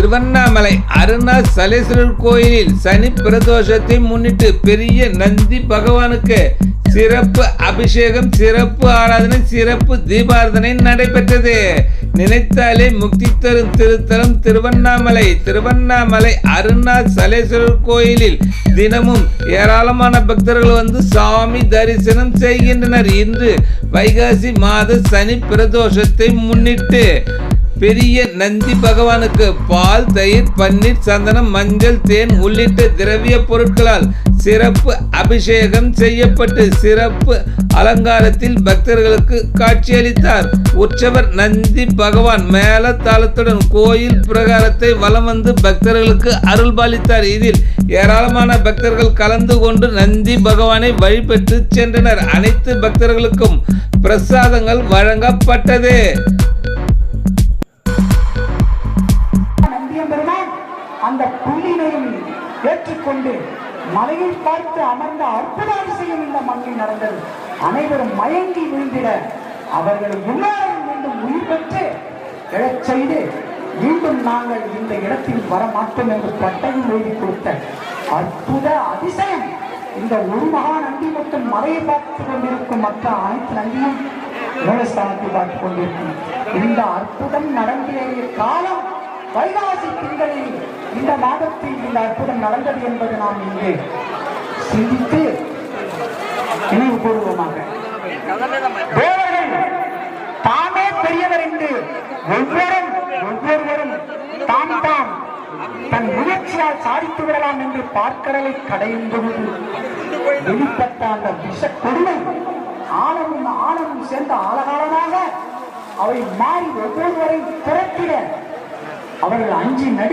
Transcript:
திருவண்ணாமலை அருணாசலேஸ்வரர் கோயிலில் சனி பிரதோஷத்தை முன்னிட்டு பெரிய நந்தி பகவானுக்கு சிறப்பு அபிஷேகம் சிறப்பு ஆராதனை சிறப்பு தீபாராதனை நடைபெற்றது. நினைத்தாலே முக்தி தரும் திருத்தலம் திருவண்ணாமலை. திருவண்ணாமலை அருணாசலேஸ்வரர் கோயிலில் தினமும் ஏராளமான பக்தர்கள் வந்து சாமி தரிசனம் செய்கின்றனர். இன்று வைகாசி மாத சனி பிரதோஷத்தை முன்னிட்டு பெரிய நந்தி பகவானுக்கு பால் தயிர் பன்னீர் சந்தனம் மஞ்சள் தேன் உள்ளிட்ட திரவிய பொருட்களால் சிறப்பு அபிஷேகம் செய்யப்பட்டு சிறப்பு அலங்காரத்தில் பக்தர்களுக்கு காட்சியளித்தார். உற்சவர் நந்தி பகவான் மேல தாளத்துடன் கோயில் பிரகாரத்தை வலம் வந்து பக்தர்களுக்கு அருள்பாலித்தார். இதில் ஏராளமான பக்தர்கள் கலந்து கொண்டு நந்தி பகவானை வழிபட்டு சென்றனர். அனைத்து பக்தர்களுக்கும் பிரசாதங்கள் வழங்கப்பட்டது. அந்த புள்ளினையும் ஏற்றுக்கொண்டு மலையை பார்த்து அமர்ந்த அற்புத அதிசயம் இந்த மண்ணில் நடந்தது. அனைவரும் மயங்கி விழுந்திட அவர்களை எல்லாரும் மீண்டும் உயிர் பெற்று எழச் செய்து மீண்டும் நாங்கள் இந்த இடத்தில் வர மாட்டோம் என்று பட்டையும் எழுதி கொடுத்த அற்புத அதிசயம். இந்த ஒரு மகா நந்தி மட்டும் மலையை பார்த்து கொண்டிருக்கும் மற்ற அனைத்து நந்தியும் மூலஸ்தானத்தை பார்த்து கொண்டிருக்கும். இந்த அற்புதம் நடந்த காலம். வைகாசி திங்களில் இந்த மாதத்தில் இந்த அற்புதம் நடந்தது என்பது நாம் இங்கே சிந்தித்து நினைவு கூறுவோமாக. தேவர்கள் தாமே பெரியவர் என்று ஒவ்வொரும் ஒவ்வொருவரும் தாம் தாம் தன் முயற்சியால் சாதித்து விடலாம் என்று பார்க்கடலை கடையும் பொழுது வெளிப்பட்ட அந்த விஷ கொடுமை ஆழமும் ஆழமும் சேர்ந்த ஆழகாலமாக அவை மாறி ஒவ்வொருவரை துரத்திட அவர்கள் அஞ்சு நடி